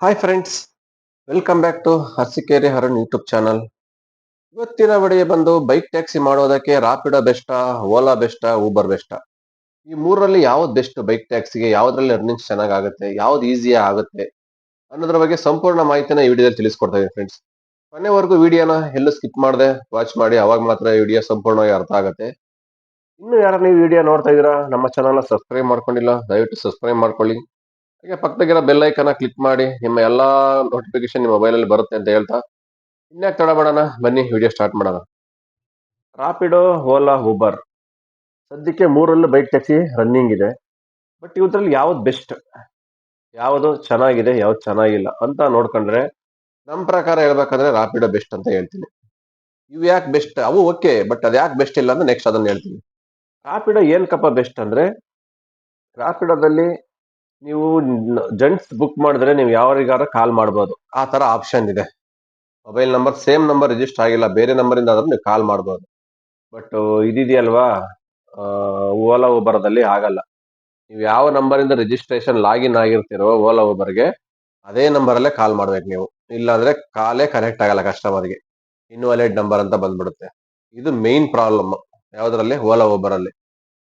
Hi friends welcome back to Harsikeri Haran YouTube channel ಇವತ್ತಿನ ಬಡಿಗೆ ಬಂದು ಬೈಕ್ ಟ್ಯಾಕ್ಸಿ ಮಾಡೋದಕ್ಕೆ ರಾಪಿಡೋ ಬೆಸ್ಟಾ ಓಲಾ ಬೆಸ್ಟಾ ಊಬರ್ ಬೆಸ್ಟಾ ಈ ಮೂರರಲ್ಲಿ ಯಾವ್ದು ಬೆಸ್ಟ್ ಬೈಕ್ ಟ್ಯಾಕ್ಸಿಗೆ ಯಾವ್ದ್ರಲ್ಲಿ ಅರ್ನಿಂಗ್ಸ್ ಚೆನ್ನಾಗುತ್ತೆ ಯಾವ್ದು ಈಸಿ ಆಗುತ್ತೆ ಅನ್ನೋದ್ರ ಬಗ್ಗೆ ಸಂಪೂರ್ಣ ಮಾಹಿತಿನ ಈ ವಿಡಿಯೋದಲ್ಲಿ ತಿಳಿಸ್ಕೊಡ್ತಾ ಇದ್ದೀನಿ ಫ್ರೆಂಡ್ಸ್ ಕೊನೆವರೆಗೂ ವಿಡಿಯೋನ ಎಲ್ಲೂ ಸ್ಕಿಪ್ ಮಾಡದೆ ವಾಚ್ ಮಾಡಿ, ಅವಾಗ ಮಾತ್ರ ವಿಡಿಯೋ ಸಂಪೂರ್ಣವಾಗಿ ಅರ್ಥ ಆಗುತ್ತೆ. ಇನ್ನು ಯಾರು ನೀವು ವಿಡಿಯೋ ನೋಡ್ತಾ ಇದ್ದೀರಾ, ನಮ್ಮ ಚಾನಲ್ನ ಸಬ್ಸ್ಕ್ರೈಬ್ ಮಾಡ್ಕೊಂಡಿಲ್ಲ, ದಯವಿಟ್ಟು ಸಬ್ಸ್ಕ್ರೈಬ್ ಮಾಡ್ಕೊಳ್ಳಿ. ಹಾಗೆ ಪಕ್ಕದಾಗಿರೋ ಬೆಲ್ ಐಕನ ಕ್ಲಿಕ್ ಮಾಡಿ ನಿಮ್ಮ ಎಲ್ಲ ನೋಟಿಫಿಕೇಶನ್ ನಿಮ್ಮ ಮೊಬೈಲಲ್ಲಿ ಬರುತ್ತೆ ಅಂತ ಹೇಳ್ತಾ. ಇನ್ಯಾಕೆ ತಡ ಮಾಡೋಣ? ಬನ್ನಿ ವಿಡಿಯೋ ಸ್ಟಾರ್ಟ್ ಮಾಡೋಣ. ರಾಪಿಡೋ ಓಲಾ ಊಬರ್ ಸದ್ಯಕ್ಕೆ ಮೂರಲ್ಲೂ ಬೈಕ್ ಟ್ಯಾಕ್ಸಿ ರನ್ನಿಂಗ್ ಇದೆ. ಬಟ್ ಇವತ್ತರಲ್ಲಿ ಯಾವ್ದು ಬೆಸ್ಟ್ ಯಾವುದು ಚೆನ್ನಾಗಿದೆ ಯಾವ್ದು ಚೆನ್ನಾಗಿಲ್ಲ ಅಂತ ನೋಡ್ಕೊಂಡ್ರೆ ನಮ್ಮ ಪ್ರಕಾರ ಹೇಳ್ಬೇಕಂದ್ರೆ ರಾಪಿಡೋ ಬೆಸ್ಟ್ ಅಂತ ಹೇಳ್ತೀನಿ. ಇವು ಯಾಕೆ ಬೆಸ್ಟ್ ಅವು ಓಕೆ ಬಟ್ ಅದು ಯಾಕೆ ಬೆಸ್ಟ್ ಇಲ್ಲ ಅಂದ್ರೆ ನೆಕ್ಸ್ಟ್ ಅದನ್ನು ಹೇಳ್ತೀನಿ. ರಾಪಿಡೋ ಏನಕ್ಕಪ್ಪ ಬೆಸ್ಟ್ ಅಂದ್ರೆ ರಾಪಿಡೋದಲ್ಲಿ ನೀವು ಜೆಂಟ್ಸ್ ಬುಕ್ ಮಾಡಿದ್ರೆ ನೀವು ಯಾರಿಗಾರ ಕಾಲ್ ಮಾಡ್ಬೋದು. ಆ ತರ ಆಪ್ಷನ್ ಇದೆ. Mobile number same number register ಆಗಿಲ್ಲ. ಬೇರೆ ನಂಬರಿಂದ ಆದರೂ ನೀವು ಕಾಲ್ ಮಾಡ್ಬೋದು. ಬಟ್ ಇದಿದೆಯಲ್ವಾ? ಓಲಾ ಉಬರದಲ್ಲಿ ಆಗಲ್ಲ. ನೀವು ಯಾವ ನಂಬರಿಂದ ರಿಜಿಸ್ಟ್ರೇಷನ್ ಲಾಗಿನ್ ಆಗಿರ್ತೀರೋ ಓಲಾ ಉಬರ್ಗೆ ಅದೇ ನಂಬರಲ್ಲೇ ಕಾಲ್ ಮಾಡ್ಬೇಕು ನೀವು. ಇಲ್ಲಾಂದ್ರೆ ಕಾಲೇ ಕನೆಕ್ಟ್ ಆಗಲ್ಲ ಕಸ್ಟಮರ್ಗೆ ಇನ್ವ್ಯಾಲಿಡ್ ನಂಬರ್ ಅಂತ ಬಂದ್ಬಿಡುತ್ತೆ. ಇದು ಮೇನ್ ಪ್ರಾಬ್ಲಮ್ ಯಾವುದರಲ್ಲಿ? ಓಲಾ ಉಬರಲ್ಲಿ.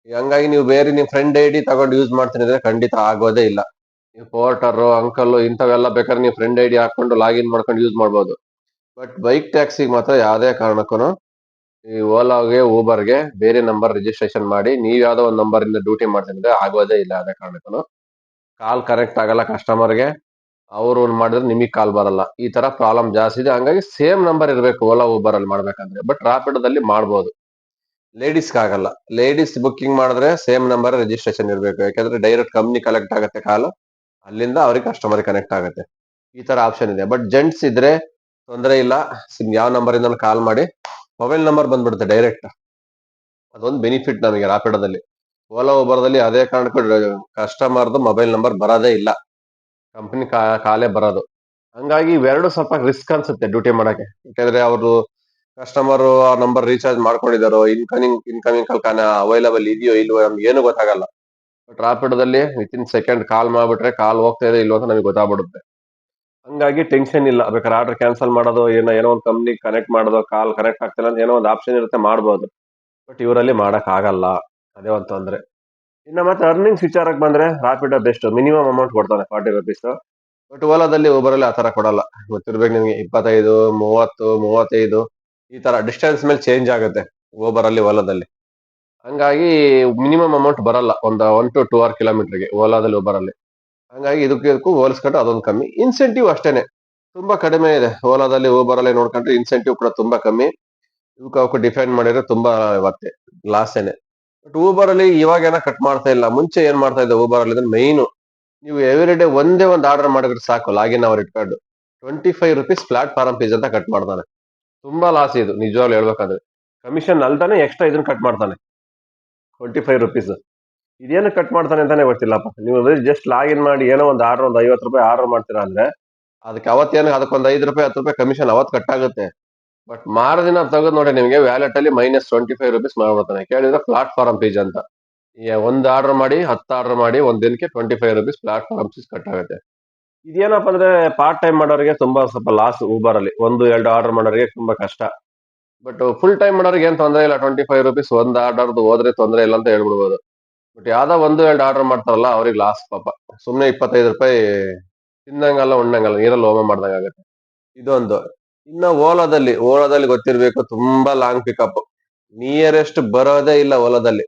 ಹಂಗಾಗಿ ನೀವು ಬೇರೆ ನಿಮ್ಮ ಫ್ರೆಂಡ್ ಐ ಡಿ ತಗೊಂಡು ಯೂಸ್ ಮಾಡ್ತೀನಿ ಅಂದ್ರೆ ಖಂಡಿತ ಆಗೋದೇ ಇಲ್ಲ. ನೀವು ಪೋರ್ಟರ್ ಅಂಕಲ್ ಇಂಥವೆಲ್ಲ ಬೇಕಾದ್ರೆ ನೀವು ಫ್ರೆಂಡ್ ಐ ಡಿ ಹಾಕೊಂಡು ಲಾಗಿನ್ ಮಾಡ್ಕೊಂಡು ಯೂಸ್ ಮಾಡ್ಬೋದು. ಬಟ್ ಬೈಕ್ ಟ್ಯಾಕ್ಸಿಗೆ ಮಾತ್ರ ಯಾವುದೇ ಕಾರಣಕ್ಕೂ ಈ ಓಲಾಗೆ ಊಬರ್ಗೆ ಬೇರೆ ನಂಬರ್ ರಿಜಿಸ್ಟ್ರೇಷನ್ ಮಾಡಿ ನೀವು ಯಾವುದೋ ಒಂದು ನಂಬರ್ ಇಂದ ಡ್ಯೂಟಿ ಮಾಡ್ತೀನಿ ಅಂದ್ರೆ ಆಗೋದೇ ಇಲ್ಲ ಯಾವುದೇ ಕಾರಣಕ್ಕೂ ಕಾಲ್ ಕನೆಕ್ಟ್ ಆಗಲ್ಲ ಕಸ್ಟಮರ್ಗೆ ಅವರು ಮಾಡಿದ್ರೆ ನಿಮಗೆ ಕಾಲ್ ಬರಲ್ಲ. ಈ ತರ ಪ್ರಾಬ್ಲಮ್ ಜಾಸ್ತಿ ಇದೆ. ಹಂಗಾಗಿ ಸೇಮ್ ನಂಬರ್ ಇರಬೇಕು ಓಲಾ ಊಬರ್ ಅಲ್ಲಿ ಮಾಡ್ಬೇಕಂದ್ರೆ. ಬಟ್ ರಾಪಿಡೋದಲ್ಲಿ ಮಾಡ್ಬೋದು. ಲೇಡೀಸ್ಗೆ ಆಗಲ್ಲ. ಲೇಡೀಸ್ ಬುಕ್ಕಿಂಗ್ ಮಾಡಿದ್ರೆ ಸೇಮ್ ನಂಬರ್ ರಿಜಿಸ್ಟ್ರೇಷನ್ ಇರಬೇಕು. ಯಾಕಂದ್ರೆ ಡೈರೆಕ್ಟ್ ಕಂಪ್ನಿ ಕಲೆಕ್ಟ್ ಆಗುತ್ತೆ ಕಾಲು. ಅಲ್ಲಿಂದ ಅವ್ರಿಗೆ ಕಸ್ಟಮರ್ ಕನೆಕ್ಟ್ ಆಗುತ್ತೆ. ಈ ತರ ಆಪ್ಷನ್ ಇದೆ. ಬಟ್ ಜೆಂಟ್ಸ್ ಇದ್ರೆ ತೊಂದರೆ ಇಲ್ಲ. ಯಾವ ನಂಬರ್ ಇಂದ ಕಾಲ್ ಮಾಡಿ. ಮೊಬೈಲ್ ನಂಬರ್ ಬಂದ್ಬಿಡುತ್ತೆ ಡೈರೆಕ್ಟ್ ಅದೊಂದು ಬೆನಿಫಿಟ್ ನಮಗೆ ರಾಪಿಡೋದಲ್ಲಿ ಓಲಾ ಒಬರ್ದಲ್ಲಿ ಅದೇ ಕಾರಣಕ್ಕೂ ಕಸ್ಟಮರ್ದು ಮೊಬೈಲ್ ನಂಬರ್ ಬರೋದೇ ಇಲ್ಲ. ಕಂಪ್ನಿ ಕಾಲೇ ಬರೋದು. ಹಂಗಾಗಿ ಇವೆರಡು ಸ್ವಲ್ಪ ರಿಸ್ಕ್ ಅನ್ಸುತ್ತೆ ಡ್ಯೂಟಿ ಮಾಡೋಕ್ಕೆ. ಯಾಕಂದ್ರೆ ಅವರು ಕಸ್ಟಮರ್ ಆ ನಂಬರ್ ರೀಚಾರ್ಜ್ ಮಾಡ್ಕೊಂಡಿದಾರೋ ಇನ್ಕಮಿಂಗ್ ಇನ್ಕಮಿಂಗ್ ಕಾಲ್ ಅವೈಲಬಲ್ ಇದೆಯೋ ಇಲ್ವೋ ನಮ್ಗೆ ಏನು ಗೊತ್ತಾಗಲ್ಲ. ಬಟ್ ರಾಪಿಡೋದಲ್ಲಿ ವಿತ್ ಇನ್ ಸೆಕೆಂಡ್ ಕಾಲ್ ಮಾಡಿಬಿಟ್ರೆ ಕಾಲ್ ಹೋಗ್ತಾ ಇದೆ ಇಲ್ವೋ ಅಂತ ನಮಗೆ ಗೊತ್ತಾಗ್ಬಿಡುತ್ತೆ. ಹಂಗಾಗಿ ಟೆನ್ಷನ್ ಇಲ್ಲ. ಬೇಕಾದ್ರೆ ಆರ್ಡರ್ ಕ್ಯಾನ್ಸಲ್ ಮಾಡೋದು ಏನೋ ಏನೋ ಒಂದು ಕಂಪ್ನಿ ಕನೆಕ್ಟ್ ಮಾಡೋದು ಕಾಲ್ ಕನೆಕ್ಟ್ ಆಗ್ತಿಲ್ಲ ಅಂತ ಏನೋ ಒಂದು ಆಪ್ಷನ್ ಇರುತ್ತೆ, ಮಾಡ್ಬೋದು. ಬಟ್ ಇವರಲ್ಲಿ ಮಾಡಕ್ ಆಗಲ್ಲ. ಅದೇ ಒಂದು ತೊಂದರೆ. ಇನ್ನು ಮತ್ತೆ ಅರ್ನಿಂಗ್ಸ್ ವಿಚಾರಕ್ಕೆ ಬಂದ್ರೆ ರಾಪಿಡ್ ಬೆಸ್ಟ್ ಮಿನಿಮಮ್ ಅಮೌಂಟ್ ಕೊಡ್ತಾನೆ ಫಾರ್ಟಿ ರುಪೀಸ್ ಬಟ್ ಓಲಾದಲ್ಲಿ ಒಬ್ಬರಲ್ಲಿ ಆ ತರ ಕೊಡಲ್ಲ. ಗೊತ್ತಿರ್ಬೇಕು ನಿಮಗೆ, ಇಪ್ಪತ್ತೈದು, ಮೂವತ್ತು, ಮೂವತ್ತೈದು. ಈ ತರ ಡಿಸ್ಟೆನ್ಸ್ ಮೇಲೆ ಚೇಂಜ್ ಆಗುತ್ತೆ ಓಬರ್ ಅಲ್ಲಿ ಓಲಾದಲ್ಲಿ ಹಂಗಾಗಿ ಮಿನಿಮಮ್ ಅಮೌಂಟ್ ಬರಲ್ಲ. ಒಂದು ಒನ್ ಟು ಟೂ ಆರ್ ಕಿಲೋಮೀಟರ್ಗೆ ಓಲಾದಲ್ಲಿ ಒಬ್ಬರಲ್ಲಿ ಹಂಗಾಗಿ ಇದಕ್ಕೆ ಇದಕ್ಕೂ ಹೋಲಿಸ್ಕೊಂಡು ಅದೊಂದು ಕಮ್ಮಿ. ಇನ್ಸೆಂಟಿವ್ ಅಷ್ಟೇನೆ. ತುಂಬಾ ಕಡಿಮೆ ಇದೆ. ಓಲಾದಲ್ಲಿ ಓಬರ್ ಅಲ್ಲಿ ನೋಡ್ಕೊಂಡ್ರೆ ಇನ್ಸೆಂಟಿವ್ ಕೂಡ ತುಂಬಾ ಕಮ್ಮಿ. ಇವಕ್ಕೆ ಅವಕ್ಕೆ ಡಿಫೈನ್ ಮಾಡಿದ್ರೆ ತುಂಬಾ ಇವತ್ತೆ ಏನೆ. ಬಟ್ ಊಬರ್ ಅಲ್ಲಿ ಇವಾಗ ಏನೋ ಕಟ್ ಮಾಡ್ತಾ ಇಲ್ಲ. ಮುಂಚೆ ಏನ್ ಮಾಡ್ತಾ ಇದ್ದೆ ಊಬರ್ ಅಲ್ಲಿ ಮೈನ್ ನೀವು ಎವ್ರಿ ಡೇ ಒಂದೇ ಒಂದು ಆರ್ಡರ್ ಮಾಡಿದ್ರೆ ಸಾಕು. ಲಾಗಿನ್ ಅವ್ರು ಇಟ್ಕೊಂಡು. Twenty five rupees platform fees ಅಂತ ಕಟ್ ಮಾಡ್ತಾನೆ. ತುಂಬಾ ಲಾಸ್ ಇದು, ನಿಜವಾಗ್ಲು ಹೇಳ್ಬೇಕಾದ್ರೆ. ಕಮಿಷನ್ ಅಲ್ತಾನೆ ಎಕ್ಸ್ಟ್ರಾ ಇದನ್ನ ಕಟ್ ಮಾಡ್ತಾನೆ. ಟ್ವೆಂಟಿ ಫೈವ್ ರುಪೀಸ್ ಇದೇನು ಕಟ್ ಮಾಡ್ತಾನೆ ಅಂತಾನೆ ಗೊತ್ತಿಲ್ಲಪ್ಪ ನೀವು ಜಸ್ಟ್ ಲಾಗಿನ್ ಮಾಡಿ ಏನೋ ಒಂದು ಆರ್ಡರ್ ಒಂದು ಐವತ್ತು ರೂಪಾಯಿ ಆರ್ಡರ್ ಮಾಡ್ತೀರಾ ಅಂದ್ರೆ, ಅದಕ್ಕೆ ಅವತ್ತೇನು ಅದಕ್ಕೊಂದು ಐದು ರೂಪಾಯಿ, ಹತ್ತು ರೂಪಾಯಿ ಕಮಿಷನ್ ಅವತ್ತು ಕಟ್ ಆಗುತ್ತೆ. ಬಟ್ ಮಾರದಿನ ತೆಗೆದು ನೋಡಿ ನಿಮಗೆ ವ್ಯಾಲೆಟ್ ಅಲ್ಲಿ ಮೈನಸ್ ಟ್ವೆಂಟಿ ಫೈವ್ ರುಪೀಸ್ ಮಾಡ್ಬಿಡ್ತಾನೆ ಕೇಳಿದ್ರೆ ಪ್ಲಾಟ್ಫಾರ್ಮ್ ಫೀಸ್ ಅಂತ. ಒಂದು ಆರ್ಡರ್ ಮಾಡಿ, ಹತ್ತು ಆರ್ಡರ್ ಮಾಡಿ, ಒಂದ್ ದಿನಕ್ಕೆ twenty five rupees platform fees cut ಆಗುತ್ತೆ. ಇದೇನಪ್ಪ ಅಂದ್ರೆ ಪಾರ್ಟ್ ಟೈಮ್ ಮಾಡೋರಿಗೆ ತುಂಬಾ ಸ್ವಲ್ಪ ಲಾಸ್ ಊಬರ್ ಅಲ್ಲಿ. ಒಂದು, ಎರಡು ಆರ್ಡರ್ ಮಾಡೋರಿಗೆ ತುಂಬಾ ಕಷ್ಟ. ಬಟ್ ಫುಲ್ ಟೈಮ್ ಮಾಡೋರಿಗೆ ಏನ್ ತೊಂದರೆ ಇಲ್ಲ. ಟ್ವೆಂಟಿ ಫೈವ್ ರುಪೀಸ್ ಒಂದು ಆರ್ಡರ್ದು ಹೋದ್ರೆ ತೊಂದರೆ ಇಲ್ಲ ಅಂತ ಹೇಳ್ಬಿಡ್ಬೋದು. ಬಟ್ ಯಾವ್ದೋ ಒಂದು, ಎರಡು ಆರ್ಡರ್ ಮಾಡ್ತಾರಲ್ಲ, ಅವ್ರಿಗೆ ಲಾಸ್ ಪಾಪ. ಸುಮ್ಮನೆ ಇಪ್ಪತ್ತೈದು ರೂಪಾಯಿ ತಿನ್ನಂಗಲ್ಲ ಉಣ್ಣಂಗಲ್ಲ, ನೀರಲ್ಲಿ ಹೋಮ ಮಾಡ್ದಂಗ ಆಗುತ್ತೆ. ಇದೊಂದು. ಇನ್ನ ಓಲಾದಲ್ಲಿ ಓಲಾದಲ್ಲಿ ಗೊತ್ತಿರ್ಬೇಕು, ತುಂಬಾ ಲಾಂಗ್ ಪಿಕಪ್ ನಿಯರೆಸ್ಟ್ ಬರೋದೇ ಇಲ್ಲ ಓಲಾದಲ್ಲಿ.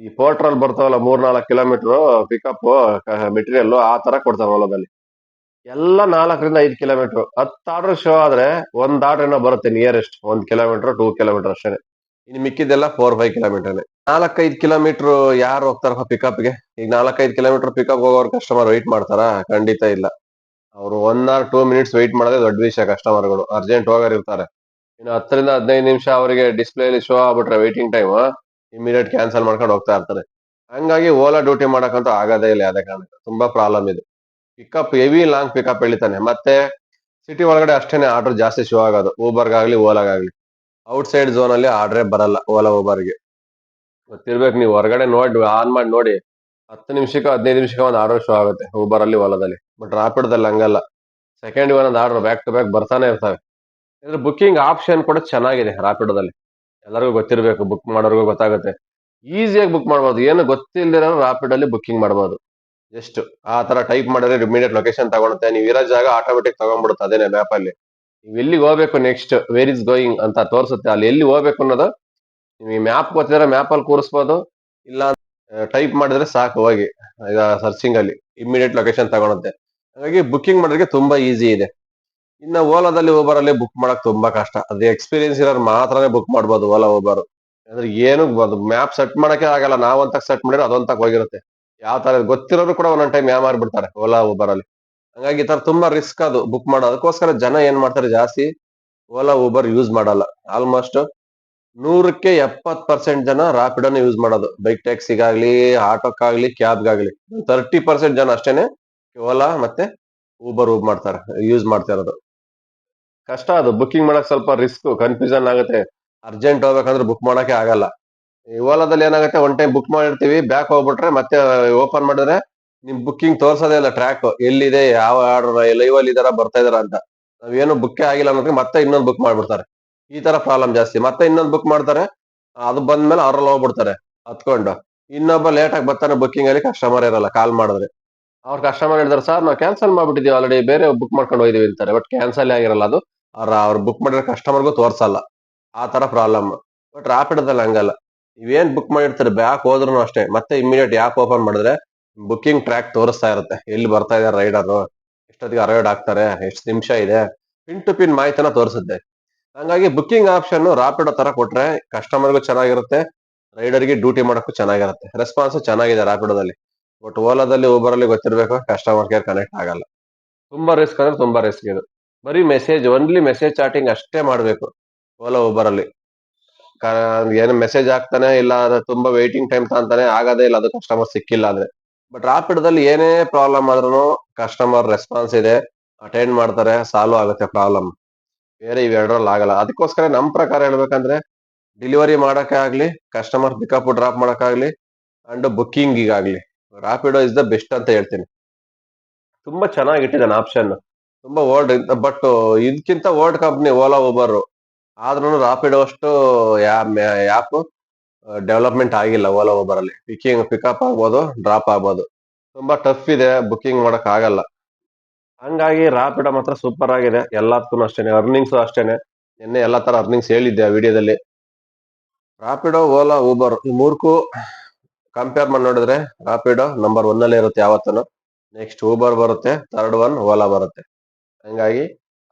ಈ ಪೋರ್ಟ್ರಲ್ ಬರ್ತಾವಲ್ಲ ಮೂರ್ನಾಲ್ಕು ಕಿಲೋಮೀಟರ್ ಪಿಕಪ್ ಮೆಟೀರಿಯಲ್ ಆ ತರ ಕೊಡ್ತಾರೆ ಹೊಲದಲ್ಲಿ. ಎಲ್ಲ ನಾಲ್ಕರಿಂದ ಐದು ಕಿಲೋಮೀಟರ್. ಹತ್ತು ಆರ್ಡರ್ ಶೋ ಆದ್ರೆ ಒಂದ್ ಆರ್ಡರ್ ಏನೋ ಬರುತ್ತೆ ನಿಯರೆಸ್ಟ್ ಒಂದ್ ಕಿಲೋಮೀಟರ್ ಟೂ ಕಿಲೋಮೀಟರ್ ಅಷ್ಟೇ ಇನ್ನು ಮಿಕ್ಕಿದೆಲ್ಲ ಫೋರ್ ಫೈವ್ ಕಿಲೋಮೀಟರ್ ನಾಲ್ಕೈದು ಕಿಲೋಮೀಟರ್ ಯಾರು ಹೋಗ್ತಾರಪ್ಪ ಪಿಕಪ್ಗೆ ಈಗ ನಾಲ್ಕೈದು ಕಿಲೋಮೀಟರ್ ಪಿಕಪ್ ಹೋಗೋರು ಕಸ್ಟಮರ್ ವೆಯ್ಟ್ ಮಾಡ್ತಾರಾ? ಖಂಡಿತ ಇಲ್ಲ. ಅವರು one or two minutes wait ಮಾಡೋದೇ ದೊಡ್ಡ ವಿಷಯ ಕಸ್ಟಮರ್ಗಳು ಅರ್ಜೆಂಟ್ ಹೋಗೋರು ಇರ್ತಾರೆ. ಇನ್ನು ಹತ್ತರಿಂದ ಹದಿನೈದು ನಿಮಿಷ ಅವರಿಗೆ ಡಿಸ್ಪ್ಲೇಲಿ ಶೋ ಆಗ್ಬಿಟ್ರೆ ವೇಟಿಂಗ್ ಟೈಮ್ ಇಮಿಡಿಯೇಟ್ ಕ್ಯಾನ್ಸಲ್ ಮಾಡ್ಕೊಂಡು ಹೋಗ್ತಾ ಇರ್ತಾರೆ. ಹಂಗಾಗಿ ಓಲಾ ಡ್ಯೂಟಿ ಮಾಡಕ್ಕಂತೂ ಆಗೋದೇ ಇಲ್ಲ ಯಾವುದೇ ಕಾರಣಕ್ಕೆ. ತುಂಬಾ ಪ್ರಾಬ್ಲಮ್ ಇದೆ. ಪಿಕಪ್ ಹೆವಿ ಲಾಂಗ್ ಪಿಕಪ್ ಎಳಿತಾನೆ. ಮತ್ತೆ ಸಿಟಿ ಒಳಗಡೆ ಅಷ್ಟೇನೆ ಆರ್ಡರ್ ಜಾಸ್ತಿ ಶೋ ಆಗೋದು. ಊಬರ್ಗಾಗ್ಲಿ ಓಲಾಗಾಗ್ಲಿ ಔಟ್ ಸೈಡ್ ಝೋನ್ ಅಲ್ಲಿ ಆರ್ಡ್ರೇ ಬರಲ್ಲ ಓಲಾ ಊಬರ್ಗೆ ಗೊತ್ತಿರ್ಬೇಕು, ನೀವು ಹೊರಗಡೆ ನೋಡಿ ಆನ್ ಮಾಡಿ ನೋಡಿ. ಹತ್ತು ನಿಮಿಷಕ್ಕೆ, ಹದಿನೈದು ನಿಮಿಷಕ್ಕೆ ಒಂದು ಆರ್ಡರ್ ಶೋ ಆಗುತ್ತೆ ಊಬರ್ ಅಲ್ಲಿ ಓಲಾದಲ್ಲಿ ಬಟ್ ರಾಪಿಡ್ದಲ್ಲಿ ಹಂಗಲ್ಲ. ಸೆಕೆಂಡ್ ಒಂದು ಆರ್ಡರ್ ಬ್ಯಾಕ್ ಟು ಬ್ಯಾಕ್ ಬರ್ತಾನೆ ಇರ್ತವೆ. ಇದ್ರ ಬುಕ್ಕಿಂಗ್ ಆಪ್ಷನ್ ಕೂಡ ಚೆನ್ನಾಗಿದೆ ರಾಪಿಡೋದಲ್ಲಿ ಎಲ್ಲರಿಗೂ ಗೊತ್ತಿರಬೇಕು ಬುಕ್ ಮಾಡೋರಿಗೂ ಗೊತ್ತಾಗುತ್ತೆ. ಈಸಿಯಾಗಿ ಬುಕ್ ಮಾಡ್ಬೋದು. ಏನು ಗೊತ್ತಿಲ್ಲದಿರೋ ರಾಪಿಡ್ ಅಲ್ಲಿ ಬುಕ್ಕಿಂಗ್ ಮಾಡ್ಬೋದು. ಜಸ್ಟ್ ಆ ತರ ಟೈಪ್ ಮಾಡಿದ್ರೆ ಇಮಿಡಿಯೇಟ್ ಲೊಕೇಶನ್ ತಗೊಳುತ್ತೆ. ನೀವು ಇರೋ ಜಾಗ ಆಟೋಮೆಟಿಕ್ ತಗೊಂಡ್ಬಿಡುತ್ತೆ ಅದೇನೇ ಮ್ಯಾಪ್ ಅಲ್ಲಿ. ನೀವು ಎಲ್ಲಿಗೆ ಹೋಗ್ಬೇಕು ನೆಕ್ಸ್ಟ್ ವೇರ್ ಇಸ್ ಗೋಯಿಂಗ್ ಅಂತ ತೋರಿಸುತ್ತೆ. ಅಲ್ಲಿ ಎಲ್ಲಿ ಹೋಗ್ಬೇಕು ಅನ್ನೋದು ನೀವು ಈ ಮ್ಯಾಪ್ ಗೊತ್ತಿದ್ರೆ ಮ್ಯಾಪ್ ಅಲ್ಲಿ ಕೂರಿಸ್ಬೋದು. ಇಲ್ಲ ಟೈಪ್ ಮಾಡಿದ್ರೆ ಸಾಕು ಹೋಗಿ. ಈಗ ಸರ್ಚಿಂಗ್ ಅಲ್ಲಿ. ಇಮಿಡಿಯೇಟ್ ಲೊಕೇಶನ್ ತಗೊಳುತ್ತೆ. ಹಾಗಾಗಿ ಬುಕ್ಕಿಂಗ್ ಮಾಡೋದಕ್ಕೆ ತುಂಬಾ ಈಸಿ ಇದೆ. ಇನ್ನ ಓಲಾದಲ್ಲಿ ಊಬರ್ ಅಲ್ಲಿ ಬುಕ್ ಮಾಡಕ್ ತುಂಬಾ ಕಷ್ಟ. ಅದು ಎಕ್ಸ್ಪೀರಿಯನ್ಸ್ ಇರೋರು ಮಾತ್ರನೇ ಬುಕ್ ಮಾಡ್ಬೋದು ಓಲಾ ಊಬರ್ ಅಂದ್ರೆ ಏನು ಮ್ಯಾಪ್ ಸೆಟ್ ಮಾಡಕ್ಕೆ ಆಗಲ್ಲ. ನಾವಂತ ಸೆಟ್ ಮಾಡಿದ್ರೆ ಅದೊಂತಕ್ ಹೋಗಿರುತ್ತೆ. ಯಾವ ತರ ಗೊತ್ತಿರೋರು ಕೂಡ ಒಂದೊಂದ್ ಟೈಮ್ ಯಾವ ಮಾಡ್ಬಿಡ್ತಾರೆ ಓಲಾ ಊಬರ್ ಅಲ್ಲಿ. ಹಂಗಾಗಿ ಈ ತರ ತುಂಬಾ ರಿಸ್ಕ್ ಅದು ಬುಕ್ ಮಾಡೋ. ಅದಕ್ಕೋಸ್ಕರ ಜನ ಏನ್ ಮಾಡ್ತಾರೆ ಜಾಸ್ತಿ ಓಲಾ ಊಬರ್ ಯೂಸ್ ಮಾಡಲ್ಲ. ಆಲ್ಮೋಸ್ಟ್ ನೂರಕ್ಕೆ ಎಪ್ಪತ್ ಪರ್ಸೆಂಟ್ ಜನ ರಾಪಿಡೋನ ಯೂಸ್ ಮಾಡೋದು. ಬೈಕ್ ಟ್ಯಾಕ್ಸಿಗಾಗ್ಲಿ ಆಟೋಕ್ಕಾಗ್ಲಿ ಕ್ಯಾಬ್ಗಾಗ್ಲಿ ತರ್ಟಿ ಪರ್ಸೆಂಟ್ ಜನ ಅಷ್ಟೇನೆ ಓಲಾ ಮತ್ತೆ ಊಬರ್ ಊಬ್ ಮಾಡ್ತಾರೆ ಯೂಸ್ ಮಾಡ್ತಾ ಇರೋದು. ಕಷ್ಟ ಅದು. ಬುಕ್ಕಿಂಗ್ ಮಾಡಕ್ ಸ್ವಲ್ಪ ರಿಸ್ಕ್ ಕನ್ಫ್ಯೂಷನ್ ಆಗುತ್ತೆ. ಅರ್ಜೆಂಟ್ ಹೋಗ್ಬೇಕಂದ್ರೆ ಬುಕ್ ಮಾಡೋಕೆ ಆಗಲ್ಲ. ಓಲಾದಲ್ಲಿ ಏನಾಗುತ್ತೆ ಒನ್ ಟೈಮ್ ಬುಕ್ ಮಾಡಿರ್ತೀವಿ ಬ್ಯಾಕ್ ಹೋಗ್ಬಿಟ್ರೆ ಮತ್ತೆ ಓಪನ್ ಮಾಡಿದ್ರೆ ನಿಮ್ ಬುಕ್ಕಿಂಗ್ ತೋರ್ಸೋದೇ ಇಲ್ಲ ಟ್ರ್ಯಾಕ್ ಎಲ್ಲಿದೆ, ಯಾವ ಆರ್ಡರ್ ಲೈವ್ ಅಲ್ಲಿ ಇದಾರ ಬರ್ತಾ ಇದಾರ ಅಂತ. ನಾವೇನು ಬುಕ್ ಆಗಿಲ್ಲ ಅನ್ನೋದಕ್ಕೆ ಮತ್ತೆ ಇನ್ನೊಂದು ಬುಕ್ ಮಾಡ್ಬಿಡ್ತಾರೆ. ಈ ತರ ಪ್ರಾಬ್ಲಮ್ ಜಾಸ್ತಿ. ಮತ್ತೆ ಇನ್ನೊಂದು ಬುಕ್ ಮಾಡ್ತಾರೆ, ಅದು ಬಂದ್ಮೇಲೆ ಅವ್ರಲ್ಲಿ ಹೋಗ್ಬಿಡ್ತಾರೆ. ಹತ್ಕೊಂಡು ಇನ್ನೊಬ್ಬ ಲೇಟ್ ಆಗಿ ಬರ್ತಾನೆ ಬುಕ್ಕಿಂಗ್ ಅಲ್ಲಿ ಕಸ್ಟಮರ್ ಇರಲ್ಲ ಕಾಲ್ ಮಾಡಿದ್ರೆ. ಅವ್ರು ಕಸ್ಟಮರ್ ಹೇಳಿದ್ರೆ, ಸರ್, ನಾವು ಕ್ಯಾನ್ಸಲ್ ಮಾಡ್ಬಿಟ್ಟಿದೀವಿ ಆಲ್ರೆಡಿ ಬೇರೆ ಬುಕ್ ಮಾಡ್ಕೊಂಡು ಹೋಗಿದೀವಿ ಅಂತಾರೆ. ಬಟ್ ಕ್ಯಾನ್ಸಲ್ ಆಗಿರಲ್ಲ ಅದು. ಅವ್ರ, ಅವ್ರು ಬುಕ್ ಮಾಡಿರೋ ಕಸ್ಟಮರ್ಗೂ ತೋರ್ಸಲ್ಲ. ಆ ತರ ಪ್ರಾಬ್ಲಮ್ ಬಟ್ ರಾಪಿಡದಲ್ಲಿ ಹಂಗಲ್ಲ. ನೀವೇನ್ ಬುಕ್ ಮಾಡಿರ್ತೀರಿ, ಬ್ಯಾಕ್ ಹೋದ್ರು ಅಷ್ಟೇ. ಮತ್ತೆ ಇಮಿಡಿಯೇಟ್ ಯಾಕೆ ಓಪನ್ ಮಾಡಿದ್ರೆ ಬುಕ್ಕಿಂಗ್ ಟ್ರ್ಯಾಕ್ ತೋರಿಸ್ತಾ ಇರುತ್ತೆ. ಎಲ್ಲಿ ಬರ್ತಾ ಇದ್ದಾರೆ ರೈಡರ್ ಎಷ್ಟೊತ್ತಿಗೆ ಅರೈಡ್ ಆಗ್ತಾರೆ? ಎಷ್ಟು ನಿಮಿಷ ಇದೆ? ಪಿನ್ ಟು ಪಿನ್ ಮಾಹಿತಿನ ತೋರಿಸುತ್ತೆ. ಹಂಗಾಗಿ ಬುಕ್ಕಿಂಗ್ ಆಪ್ಷನ್ ರಾಪಿಡೋ ತರ ಕೊಟ್ರೆ ಕಸ್ಟಮರ್ಗೂ ಚೆನ್ನಾಗಿರುತ್ತೆ. ರೈಡರ್ಗೆ ಡ್ಯೂಟಿ ಮಾಡೋಕ್ಕೂ ಚೆನ್ನಾಗಿರುತ್ತೆ. ರೆಸ್ಪಾನ್ಸ್ ಚೆನ್ನಾಗಿದೆ ರಾಪಿಡೋದಲ್ಲಿ ಬಟ್ ಓಲಾದಲ್ಲಿ ಊಬರ್ ಅಲ್ಲಿ ಗೊತ್ತಿರಬೇಕು ಕಸ್ಟಮರ್ ಕೇರ್ ಕನೆಕ್ಟ್ ಆಗಲ್ಲ. ತುಂಬಾ ರಿಸ್ಕ್ ಅಂದ್ರೆ ತುಂಬಾ ರಿಸ್ಕ್ ಇದು. ಬರೀ ಮೆಸೇಜ್ ಓನ್ಲಿ ಮೆಸೇಜ್ ಚಾಟಿಂಗ್ ಅಷ್ಟೇ ಮಾಡಬೇಕು ಓಲಾ ಉಬರಲ್ಲಿ ಏನು ಮೆಸೇಜ್ ಆಗ್ತಾನೆ ಇಲ್ಲ, ಅದು ತುಂಬಾ ವೇಟಿಂಗ್ ಟೈಮ್ ತಾಂತಾನೆ ಆಗದೇ ಇಲ್ಲ, ಅದು ಕಸ್ಟಮರ್ ಸಿಕ್ಕಿಲ್ಲ ಅಂದ್ರೆ. ಬಟ್ ರಾಪಿಡದಲ್ಲಿ ಏನೇ ಪ್ರಾಬ್ಲಮ್ ಆದ್ರೂ ಕಸ್ಟಮರ್ ರೆಸ್ಪಾನ್ಸ್ ಇದೆ ಅಟೆಂಡ್ ಮಾಡ್ತಾರೆ ಸಾಲ್ವ್ ಆಗುತ್ತೆ ಪ್ರಾಬ್ಲಮ್ ಬೇರೆ ಇವೆರಡರಲ್ಲಿ ಆಗಲ್ಲ. ಅದಕ್ಕೋಸ್ಕರ ನಮ್ಮ ಪ್ರಕಾರ ಹೇಳ್ಬೇಕಂದ್ರೆ ಡೆಲಿವರಿ ಮಾಡಕ್ಕೆ ಆಗ್ಲಿ ಕಸ್ಟಮರ್ ಪಿಕಪ್ ಡ್ರಾಪ್ ಮಾಡೋಕ್ಕಾಗಲಿ ಅಂಡ್ ಬುಕ್ಕಿಂಗಿಗಾಗಲಿ ರಾಪಿಡೋ ಇಸ್ ದ ಬೆಸ್ಟ್ ಅಂತ ಹೇಳ್ತೀನಿ. ತುಂಬಾ ಚೆನ್ನಾಗಿ ಇಟ್ಟಿದ್ದಾನೆ ಆಪ್ಷನ್ ತುಂಬಾ ಓಲ್ಡ್ ಬಟ್ ಇದಕ್ಕಿಂತ ಓಲ್ಡ್ ಕಂಪ್ನಿ ಓಲಾ ಉಬರ್ ಆದ್ರೂ ರಾಪಿಡ್ ಅಷ್ಟು ಆ್ಯಪ್ ಡೆವಲಪ್ಮೆಂಟ್ ಆಗಿಲ್ಲ ಓಲಾ ಉಬರ್ ಅಲ್ಲಿ. ಪಿಕಿಂಗ್ ಪಿಕಪ್ ಆಗ್ಬೋದು ಡ್ರಾಪ್ ಆಗ್ಬೋದು. ತುಂಬಾ ಟಫ್ ಇದೆ ಬುಕ್ಕಿಂಗ್ ಮಾಡಕ್ ಆಗಲ್ಲ. ಹಂಗಾಗಿ ರಾಪಿಡ್ ಮಾತ್ರ ಸೂಪರ್ ಆಗಿದೆ. ಎಲ್ಲದಕ್ಕೂ ಅಷ್ಟೇನೆ ಅರ್ನಿಂಗ್ಸ್ ಅಷ್ಟೇನೆ. ನಿನ್ನೆ ಎಲ್ಲಾ ತರ ಅರ್ನಿಂಗ್ಸ್ ಹೇಳಿದ್ದೆ ಆ ವಿಡಿಯೋದಲ್ಲಿ ರಾಪಿಡೋ ಓಲಾ ಊಬರ್ ಈ ಮೂರ್ಕು ಕಂಪೇರ್ ಮಾಡಿ ನೋಡಿದ್ರೆ ರಾಪಿಡೋ ನಂಬರ್ ಒನ್ ಅಲ್ಲೇ ಇರುತ್ತೆ ಯಾವತ್ತೂ ನೆಕ್ಸ್ಟ್ ಊಬರ್ ಬರುತ್ತೆ ಥರ್ಡ್ ಒನ್ ಓಲಾ ಬರುತ್ತೆ. ಹಂಗಾಗಿ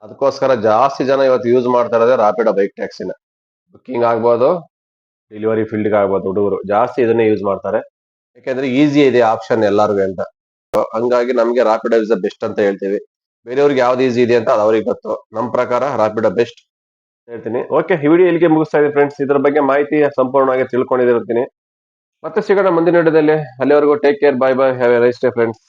ಅದಕ್ಕೋಸ್ಕರ ಜಾಸ್ತಿ ಜನ ಇವತ್ತು ಯೂಸ್ ಮಾಡ್ತಾ ಇರೋದೇ ರಾಪಿಡೋ ಬೈಕ್ ಟ್ಯಾಕ್ಸಿನ ಬುಕ್ಕಿಂಗ್ ಆಗ್ಬೋದು ಡೆಲಿವರಿ ಫೀಲ್ಡ್ಗೆ ಆಗ್ಬೋದು ಹುಡುಗರು ಜಾಸ್ತಿ ಇದನ್ನೇ ಯೂಸ್ ಮಾಡ್ತಾರೆ. ಯಾಕೆಂದ್ರೆ ಈಸಿ ಇದೆ ಆಪ್ಷನ್ ಎಲ್ಲರಿಗೂ ಅಂತ. ಹಂಗಾಗಿ ನಮಗೆ ರಾಪಿಡೋ ಇಸ್ ದ ಬೆಸ್ಟ್ ಅಂತ ಹೇಳ್ತೀವಿ. ಬೇರೆಯವ್ರಿಗೆ ಯಾವ್ದು ಈಸಿ ಇದೆ ಅಂತ ಅದು ಅವ್ರಿಗೆ ಗೊತ್ತು. ನಮ್ಮ ಪ್ರಕಾರ ರಾಪಿಡೋ ಬೆಸ್ಟ್ ಹೇಳ್ತೀನಿ. ಓಕೆ ಈ ವಿಡಿಯೋ ಇಲ್ಲಿಗೆ ಮುಗಿಸ್ತಾ ಇದ್ದೀನಿ ಫ್ರೆಂಡ್ಸ್ ಇದ್ರ ಬಗ್ಗೆ ಮಾಹಿತಿ ಸಂಪೂರ್ಣವಾಗಿ ತಿಳ್ಕೊಂಡಿರ್ತೀನಿ ಮತ್ತೆ ಸಿಗೋಣ ಮುಂದಿನ ವಿಡಿಯೋದಲ್ಲಿ. ಅಲ್ಲಿವರೆಗೂ take care bye bye have a nice day friends